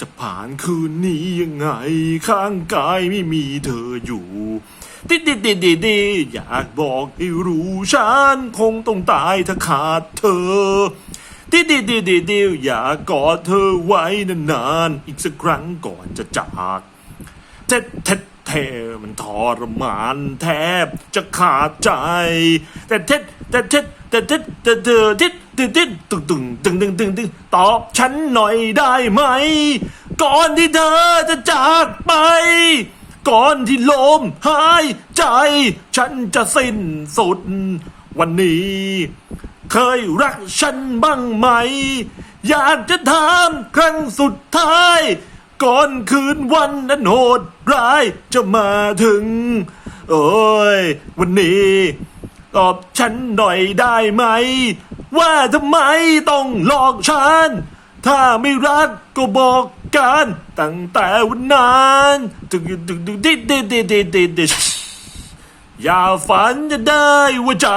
จะผ่านคืนนี้ยังไง ข้างกายไม่มีเธออยู่ดิดิดิดิดิอยากบอกให้รู้ฉันคงต้องตายถ้าขาดเธอ ดิดิดิดิดิอย่ากอดเธอไว้นานๆ อีกสักครั้งก่อนจะจากเท็ดเท็ดเทมันทรมานแทบจะขาดใจ แต่เท็ดแต่เท็ดแต่เท็ดแต่เธอเทิดตึงตึงตึงตึงตึงตึงตึงตึงตอบฉันหน่อยได้ไหม ก่อนที่เธอจะจากไป ก่อนที่ลมหายใจ ฉันจะสิ้นสุดวันนี้ เคยรักฉันบ้างไหม อยากจะถามครั้งสุดท้าย ก่อนคืนวันนั้นโหดร้ายจะมาถึง โอ้ย วันนี้ ตอบฉันหน่อยได้ไหม ว่าทำไมต้องหลอกฉัน ถ้าไม่รักก็บอกกันตั้งแต่วันนั้นตึกตึกตึกดิดดิดดิดดิดดิดอย่าฝันจะได้ว่าจะ